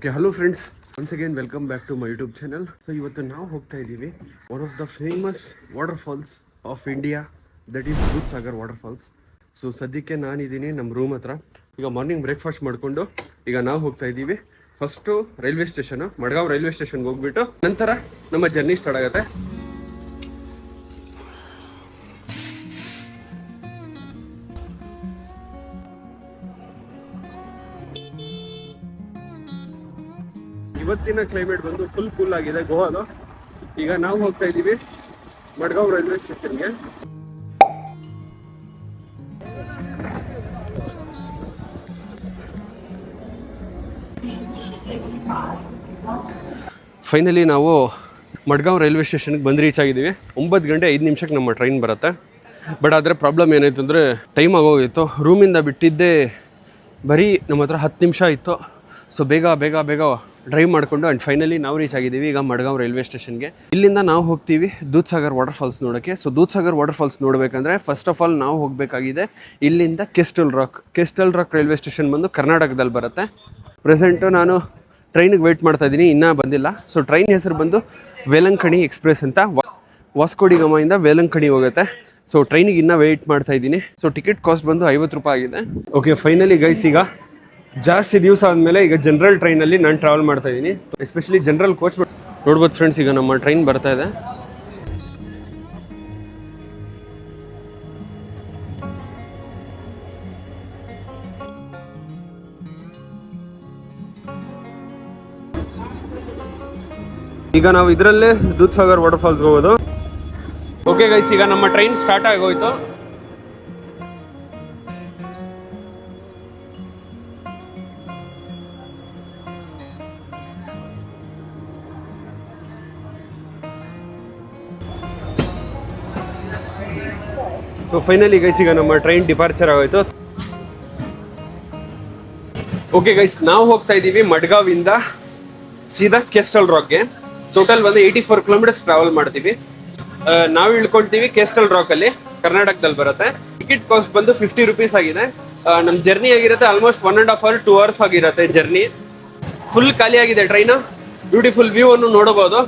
Okay hello friends once again welcome back to my YouTube channel so ಇವತ್ತು ನಾವು ಹೋಗ್ತಾ ಇದ್ದೀವಿ. One of the famous waterfalls of India that is Dudhsagar waterfalls so ಸದ್ಯಕ್ಕೆ ನಾನಿದ್ದೀನಿ ನಮ್ಮ room ಹತ್ರ. ಈಗ ಮಾರ್ನಿಂಗ್ ಬ್ರೇಕ್ಫಾಸ್ಟ್ ಮಾಡಿಕೊಂಡು ಈಗ ನಾವು ಹೋಗ್ತಾ ಇದ್ದೀವಿ. First railway station, Madgaon railway ಸ್ಟೇಷನ್ಗೆ ಹೋಗ್ಬಿಟ್ಟು ನಂತರ ನಮ್ಮ ಜರ್ನಿ ಸ್ಟಾರ್ಟ್ ಆಗುತ್ತೆ. ಇವತ್ತಿನ ಕ್ಲೈಮೇಟ್ ಬಂದು ಫುಲ್ ಕೂಲ್ ಆಗಿದೆ, ಗೋವಾದು. ಈಗ ನಾವು ಹೋಗ್ತಾ ಇದ್ದೀವಿ ಮಡ್ಗಾವ್ ರೈಲ್ವೆ ಸ್ಟೇಷನ್ಗೆ ಫೈನಲಿ ನಾವು ಮಡ್ಗಾಂವ್ ರೈಲ್ವೆ ಸ್ಟೇಷನ್ಗೆ ಬಂದು ರೀಚ್ ಆಗಿದ್ದೀವಿ. ಒಂಬತ್ತು ಗಂಟೆ ಐದು ನಿಮಿಷಕ್ಕೆ ನಮ್ಮ ಟ್ರೈನ್ ಬರುತ್ತೆ. ಬಟ್ ಆದರೆ ಪ್ರಾಬ್ಲಮ್ ಏನಾಯ್ತು ಅಂದರೆ ಟೈಮ್ ಆಗೋಗಿತ್ತು. ರೂಮಿಂದ ಬಿಟ್ಟಿದ್ದೇ ಬರೀ ನಮ್ಮ ಹತ್ರ ಹತ್ತು ನಿಮಿಷ ಇತ್ತು. ಸೊ ಬೇಗ ಬೇಗ ಬೇಗ ಡ್ರೈವ್ ಮಾಡಿಕೊಂಡು ಆ್ಯಂಡ್ ಫೈನಲಿ ನಾವು ರೀಚ್ ಆಗಿದ್ದೀವಿ ಈಗ ಮಡ್ಗಾಂವ್ ರೈಲ್ವೆ ಸ್ಟೇಷನ್ಗೆ ಇಲ್ಲಿಂದ ನಾವು ಹೋಗ್ತೀವಿ ದೂದ್ ಸಾಗರ್ ವಾಟರ್ ಫಾಲ್ಸ್ ನೋಡೋಕ್ಕೆ. So Dudh Sagar water falls ನೋಡಬೇಕಂದ್ರೆ first of all ನಾವು ಹೋಗಬೇಕಾಗಿದೆ ಇಲ್ಲಿಂದ Castle Rock Castle Rock railway station ಬಂದು ಕರ್ನಾಟಕದಲ್ಲಿ ಬರುತ್ತೆ. ಪ್ರೆಸೆಂಟು ನಾನು ಟ್ರೈನಿಗೆ ವೆಯ್ಟ್ ಮಾಡ್ತಾ ಇದ್ದೀನಿ, ಇನ್ನೂ ಬಂದಿಲ್ಲ. ಸೊ ಟ್ರೈನ್ ಹೆಸರು ಬಂದು ವೇಲಂಕಣಿ ಎಕ್ಸ್ಪ್ರೆಸ್ ಅಂತ. ವಾಸ್ಕೋಡಿ ವಾಸ್ಕೋಡಿಗಮದಿಂದ ವೇಲಂಕಣಿ ಹೋಗುತ್ತೆ. ಸೊ ಟ್ರೈನಿಗೆ ಇನ್ನೂ ವೆಯ್ಟ್ ಮಾಡ್ತಾ ಇದ್ದೀನಿ. ಸೊ ಟಿಕೆಟ್ ಕಾಸ್ಟ್ ಬಂದು ಐವತ್ತು ರೂಪಾಯಿ ಆಗಿದೆ. ಓಕೆ ಫೈನಲಿ ಗೈಸ್ ಈಗ ಜಾಸ್ತಿ ದಿವಸ ಆದಮೇಲೆ ಈಗ ಜನರಲ್ ಟ್ರೈನಲ್ಲಿ ನಾನು ಟ್ರಾವೆಲ್ ಮಾಡ್ತಾ ಇದ್ದೀನಿ. ಎಸ್ಪೆಷಲಿ ಜನರಲ್ ಕೋಚ್ ನೋಡ್ಬೋದು ಫ್ರೆಂಡ್ಸ್ ಈಗ ನಮ್ಮ ಟ್ರೈನ್ ಬರ್ತಾ ಇದೆ. ಈಗ ನಾವು ಇದರಲ್ಲೇ ದೂದ್ ಸಾಗರ್ ವಾಟರ್ ಫಾಲ್ಸ್ ಹೋಗೋದು. ಓಕೆ ಗೈಸ್ ಈಗ ನಮ್ಮ ಟ್ರೈನ್ ಸ್ಟಾರ್ಟ್ ಆಗೋಯ್ತು. ಸೊ ಫೈನಲಿ ಗೈಸ್ ಈಗ ನಮ್ಮ ಟ್ರೈನ್ ಡಿಪಾರ್ಚರ್ ಆಗೋಯ್ತು. ಓಕೆ ಗೈಸ್ ನಾವು ಹೋಗ್ತಾ ಇದ್ದೀವಿ ಮಡ್ಗಾವಿಂದ ಸೀದಾ ಕೆಸ್ಟಲ್ ರಾಕ್ಗೆ ಟೋಟಲ್ ಬಂದು ಏಯ್ಟಿ ಫೋರ್ ಕಿಲೋಮೀಟರ್ಸ್ ಟ್ರಾವೆಲ್ ಮಾಡ್ತೀವಿ ನಾವು ಇಳ್ಕೊಳ್ತೀವಿ ಕೆಸ್ಟಲ್ ರಾಕ್ ಅಲ್ಲಿ, ಕರ್ನಾಟಕದಲ್ಲಿ ಬರುತ್ತೆ. ಟಿಕೆಟ್ ಕಾಸ್ಟ್ ಬಂದು ಫಿಫ್ಟಿ ರುಪೀಸ್ ಆಗಿದೆ. ನಮ್ಮ ನಮ್ ಜರ್ನಿ ಆಗಿರುತ್ತೆ almost one and half hour two hours ಆಗಿರುತ್ತೆ ಜರ್ನಿ ಫುಲ್ ಖಾಲಿ ಆಗಿದೆ ಟ್ರೈನ್ ಬ್ಯೂಟಿಫುಲ್ ವ್ಯೂ ಅನ್ನು ನೋಡಬಹುದು.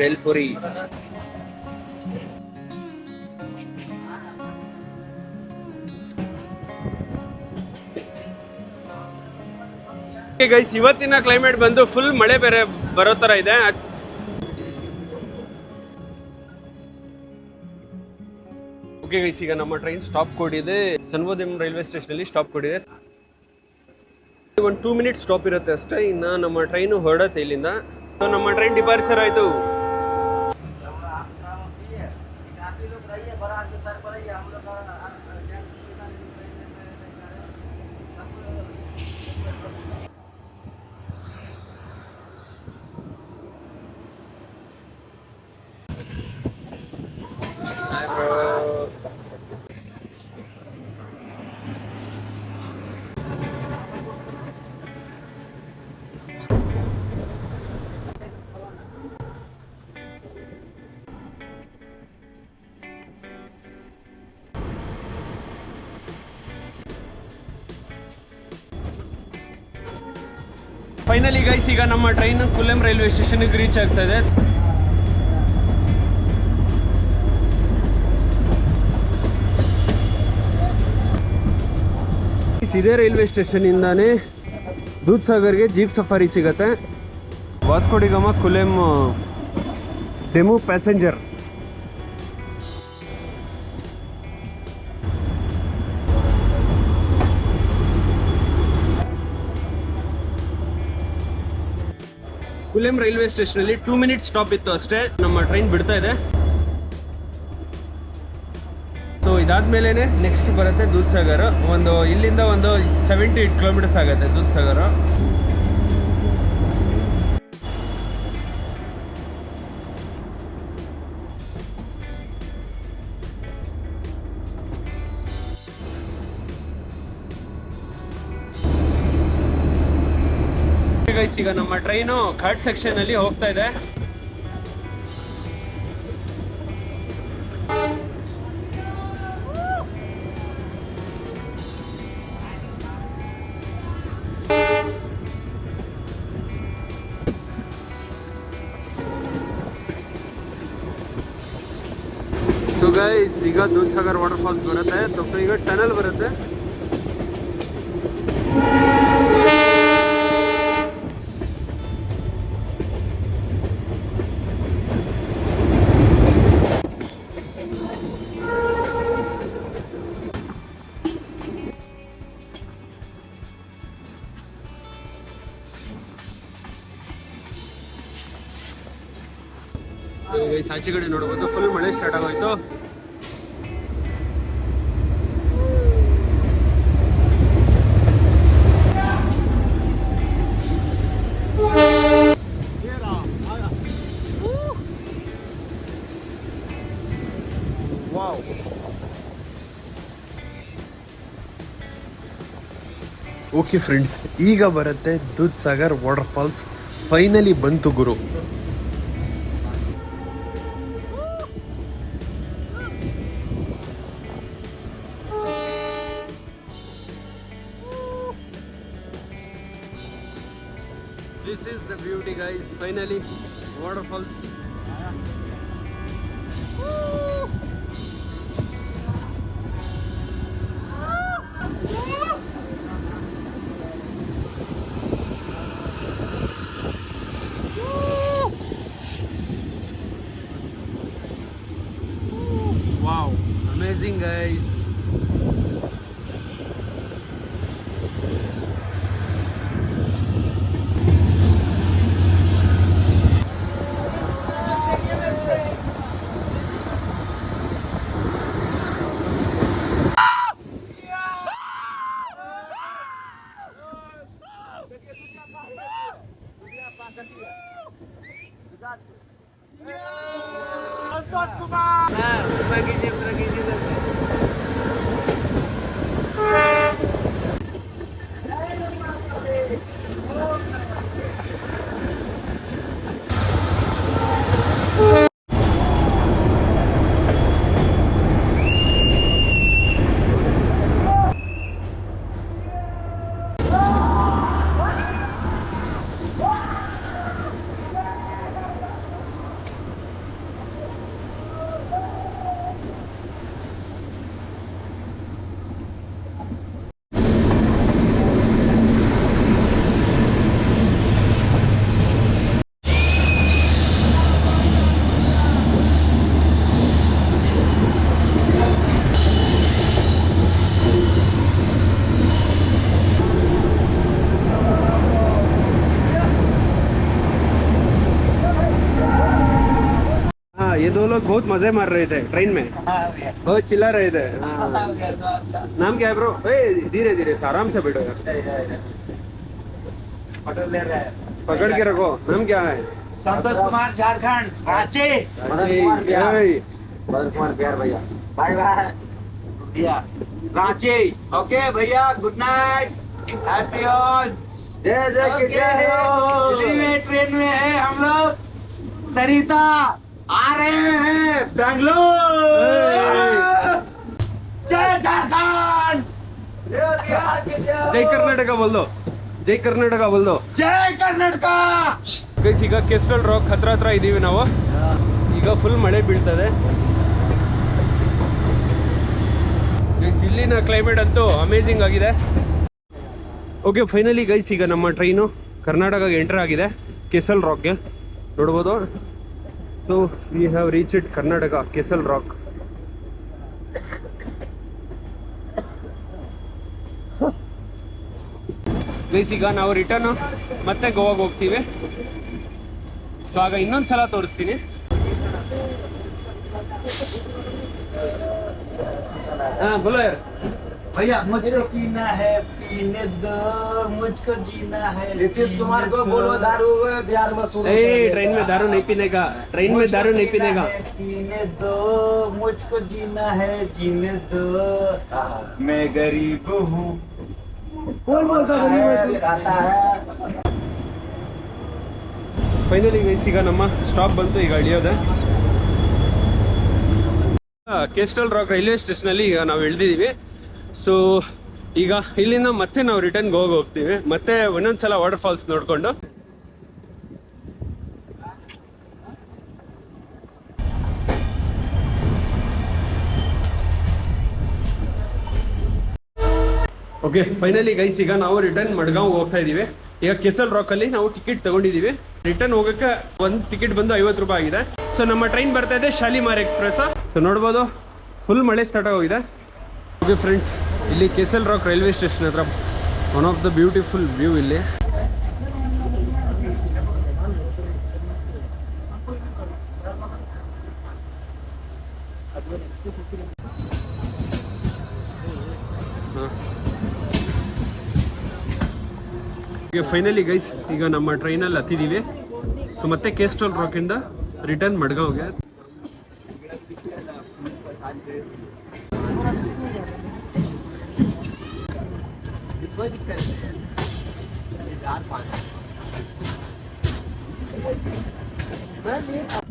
ಬೇಲ್ಪುರಿ ಗೈಸ್ ಇವತ್ತಿನ ಕ್ಲೈಮೇಟ್ ಬಂದು ಫುಲ್ ಮಳೆ ಬೇರೆ ಬರೋ ತರ ಇದೆ. ಓಕೆ ಗೈಸ್ ಈಗ ನಮ್ಮ ಟ್ರೈನ್ ಸ್ಟಾಪ್ ಕೊಡಿದೆ. ಸನ್ವೋದಯಂ ರೈಲ್ವೆ ಸ್ಟೇಷನ್ ಅಲ್ಲಿ ಸ್ಟಾಪ್ ಕೊಡಿದೆ. ಒಂದು ಟೂ ಮಿನಿಟ್ ಸ್ಟಾಪ್ ಇರುತ್ತೆ ಅಷ್ಟೇ. ಇನ್ನ ನಮ್ಮ ಟ್ರೈನ್ ಹೊರಡತ್ತೆ ಇಲ್ಲಿಂದ. ನಮ್ಮ ಟ್ರೈನ್ ಡಿಪಾರ್ಚರ್ ಆಯ್ತು. ಫೈನಲಿ ಗೈಸ್ ಈಗ ನಮ್ಮ ಟ್ರೈನ್ ಕುಲೆಂ ರೈಲ್ವೆ ಸ್ಟೇಷನ್ಗೆ ರೀಚ್ ಆಗ್ತಾ ಇದೆ. ಇದೇ ರೈಲ್ವೆ ಸ್ಟೇಷನಿಂದಾನೇ ದೂದ್ ಸಾಗರ್ಗೆ ಜೀಪ್ ಸಫಾರಿ ಸಿಗತ್ತೆ. Vasco da Gama Kulem DEMU passenger. Kulem railway station ಅಲ್ಲಿ ಟೂ ಮಿನಿಟ್ಸ್ ಸ್ಟಾಪ್ ಇತ್ತು ಅಷ್ಟೇ. ನಮ್ಮ ಟ್ರೈನ್ ಬಿಡ್ತಾ ಇದೆ. ಸೊ ಇದಾದ್ಮೇಲೆ ನೆಕ್ಸ್ಟ್ ಬರುತ್ತೆ ದೂದ್ ಸಾಗರ್. ಒಂದು, ಇಲ್ಲಿಂದ ಒಂದು ಸೆವೆಂಟಿ ಏಟ್ ಕಿಲೋಮೀಟರ್ಸ್ ಆಗುತ್ತೆ ದೂದ್ ಈಗ ನಮ್ಮ ಟ್ರೈನು ಥರ್ಡ್ ಸೆಕ್ಷನ್ ಅಲ್ಲಿ ಹೋಗ್ತಾ ಇದೆ ಸೊ ಗೈಸ್ ಈಗ ದೂನ್ಸಾಗರ್ ವಾಟರ್ ಫಾಲ್ಸ್ ಬರುತ್ತೆ ಸೊ ಈಗ ಟನಲ್ ಬರುತ್ತೆ ಆಚೆ ಕಡೆ ನೋಡ್ಬೋದು ಫುಲ್ ಮಳೆ ಸ್ಟಾರ್ಟ್ ಆಗೋಯ್ತು. ಓಕೆ ಫ್ರೆಂಡ್ಸ್ ಈಗ ಬರುತ್ತೆ doodh Sagar water falls finally ಬಂತು ಗುರು. ये दो लोग बहुत मज़े मार रहे थे ट्रेन में। बहुत चिल्ला रहे थे। हाँ। नाम क्या है ब्रो धीरे धीरे आराम से बैठो यार। पकड़ के रखो। नाम क्या है? संतोष कुमार झारखंड रांची। मदन कुमार बिहार। भैया। Bye bye. भैया। रांची। ओके भैया। गुड नाइट हैप्पी ऑन जय जय हो। ट्रेन में है हम लोग। सरिता। ಆರೆ बेंगलोर जय झारखंड ಜೈ ಕರ್ನಾಟಕ ಬಲ್ದು ಜೈ ಕರ್ನಾಟಕ ಬಲ್ದು जय ಗೈಸ್ ಈಗ ಕೆಸ್ಟಲ್ ರಾಕ್ ಹತ್ರ ಹತ್ರ ಇದ್ದೀವಿ ನಾವು. ಈಗ ಫುಲ್ ಮಳೆ ಬೀಳ್ತದೆ. ಇಲ್ಲಿನ ಕ್ಲೈಮೇಟ್ ಅಂತೂ ಅಮೇಝಿಂಗ್ ಆಗಿದೆ. ಓಕೆ ಫೈನಲಿ ಗೈಸ್ ಈಗ ನಮ್ಮ ಟ್ರೈನು ಕರ್ನಾಟಕಗೆ ಎಂಟರ್ ಆಗಿದೆ. ಕೆಸಲ್ ರಾಕ್ಗೆ ನೋಡ್ಬೋದು? So we have reach it Karnataka Castle Rock guys ಈಗ ನಾವು ರಿಟರ್ನ್ ಮತ್ತೆ ಗೋವಾಗೆ ಹೋಗ್ತೀವಿ. ಸೊ ಆಗ ಇನ್ನೊಂದು ಸಲ ತೋರಿಸ್ತೀನಿ. ಹಾ, ಬಲೋ ಯಾರ್? भैया मुझको पीना है पीने दो मुझको जीना है नीतीश कुमार को जीने बोलो दो। दारू बिहार में शुरू ए कर देगा। ट्रेन में दारू नहीं पीने का ट्रेन में दारू नहीं पीने का है, पीने दो मुझको जीना है जीने दो मैं गरीब हूँ कौन बोलता है खाता है ಫೈನಲಿ ಗೈಸ್ ಈಗ ನಮ್ಮ ಸ್ಟಾಪ್ ಬಂತು ಈಗ ಇಳಿಯೋದೆ ಕೇಸ್ಟಲ್ ರಾಕ್ ರೈಲ್ವೆ ಸ್ಟೇಷನಲ್ಲಿ ಈಗ ನಾವು ಇಳಿದಿದ್ದೀವಿ ಸೊ ಈಗ ಇಲ್ಲಿಂದ ಮತ್ತೆ ನಾವು ರಿಟರ್ನ್ ಹೋಗಿ ಹೋಗ್ತೀವಿ. ಮತ್ತೆ ಒಂದೊಂದ್ಸಲ ವಾಟರ್ ಫಾಲ್ಸ್ ನೋಡಿಕೊಂಡು. ಓಕೆ ಫೈನಲಿ ಗೈಸ್ ಈಗ ನಾವು ರಿಟರ್ನ್ ಮಡ್ಗಾಂವ್ ಹೋಗ್ತಾ ಇದೀವಿ. ಈಗ ಕೆಸಲ್ ರಾಕ್ ಅಲ್ಲಿ ನಾವು ಟಿಕೆಟ್ ತಗೊಂಡಿದೀವಿ. ರಿಟರ್ನ್ ಹೋಗಕ್ಕೆ ಒಂದು ಟಿಕೆಟ್ ಬಂದು ಐವತ್ತು ರೂಪಾಯಿ ಆಗಿದೆ. ಸೊ ನಮ್ಮ ಟ್ರೈನ್ ಬರ್ತಾ ಇದೆ ಶಾಲಿಮಾರ್ ಎಕ್ಸ್ಪ್ರೆಸ್ ಸೊ ನೋಡ್ಬೋದು ಫುಲ್ ಮಳೆ ಸ್ಟಾರ್ಟ್ ಆಗೋಗಿದೆ. ಓಕೆ ಫ್ರೆಂಡ್ಸ್, ಇಲ್ಲಿ ಕೆಸಲ್ ರಾಕ್ ರೈಲ್ವೆ ಸ್ಟೇಷನ್ ಹತ್ರ. One of the beautiful view ಇಲ್ಲಿ. ಈಗ ಫೈನಲಿ ಗೈಸ್ ಈಗ ನಮ್ಮ ಟ್ರೈನಲ್ಲಿ ಹತ್ತಿದ್ದೀವಿ ಸೊ ಮತ್ತೆ ಕೇಸ್ಟಲ್ ರಾಕಿಂದ ರಿಟರ್ನ್ ಮಡ್ಗಾವ್ಗೆ. Dikkat dikkat. Ben niye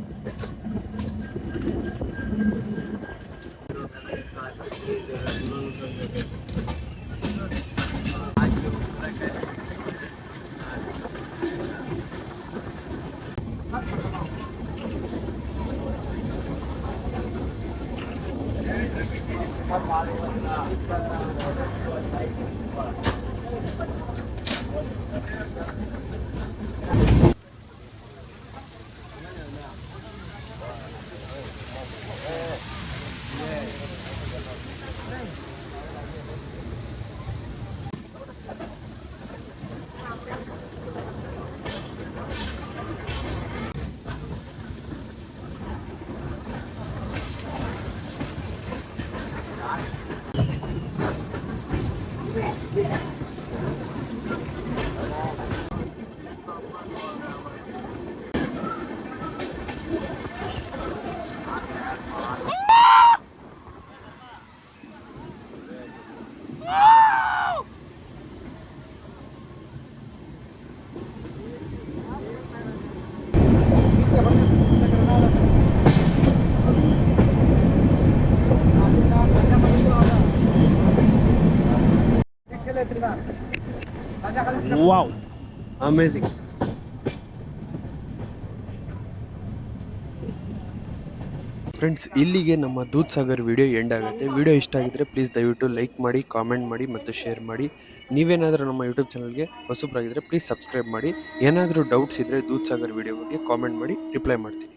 wow amazing friends ಇಲ್ಲಿಗೆ ನಮ್ಮ ದೂದ್ ಸಾಗರ್ ವಿಡಿಯೋ ಎಂಡ್ ಆಗುತ್ತೆ. ವಿಡಿಯೋ ಇಷ್ಟ ಆಗಿದ್ರೆ ಪ್ಲೀಸ್ ದಯವಿಟ್ಟು ಲೈಕ್ ಮಾಡಿ ಕಾಮೆಂಟ್ ಮಾಡಿ ಮತ್ತು ಶೇರ್ ಮಾಡಿ. ನೀವೇನಾದರೂ ನಮ್ಮ ಯೂಟ್ಯೂಬ್ ಚಾನಲ್ಗೆ ಹೊಸಬ್ರಾಗಿದ್ದರೆ ಪ್ಲೀಸ್ ಸಬ್ಸ್ಕ್ರೈಬ್ ಮಾಡಿ. ಏನಾದರೂ ಡೌಟ್ಸ್ ಇದ್ದರೆ ದೂದ್ ಸಾಗರ್ ವಿಡಿಯೋ ಬಗ್ಗೆ ಕಾಮೆಂಟ್ ಮಾಡಿ ರಿಪ್ಲೈ ಮಾಡ್ತೀನಿ.